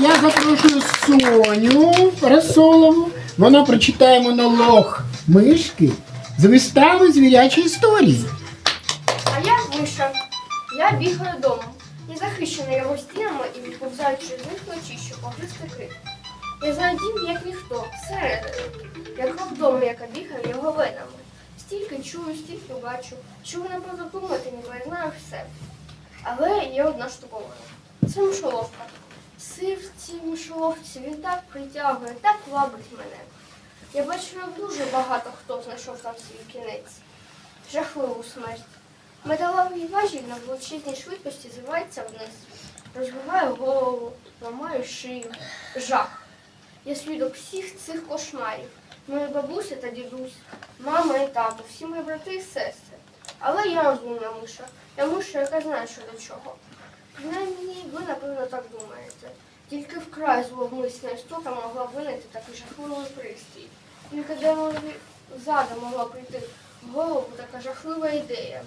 я запрошую Соню Парасолову. Вона прочитає монолог мишки з вистави звірячої історії. А я миша. Я бігаю домом. Я захищена його стінами і відповзаю через них вночі, щоб погризти крик. Я знаю як ніхто, всередину. Яка вдома, яка бігає його венами. Стільки чую, стільки бачу. Чую, напевно, думати, ніби я знаю все. Але є одна штуковина. Це мишоловка. Цій мишоловці, він так притягує, так вабить мене. Я бачу, як дуже багато хто знайшов там свій кінець. Жахливу смерть. Металовий важіль на величезній швидкості зривається вниз. Розбиваю голову, ламаю шию. Жах. Я свідок всіх цих кошмарів. Мої бабуся та дідусь, мама і тато, всі мої брати і сестри. Але я розумна миша. Я миша, яка знає, що до чого. Принаймні, ви, напевно, так думаєте. Тільки вкрай зловмисна істота могла винайти такий жахливий пристрій. Тільки де зада могла прийти в голову така жахлива ідея.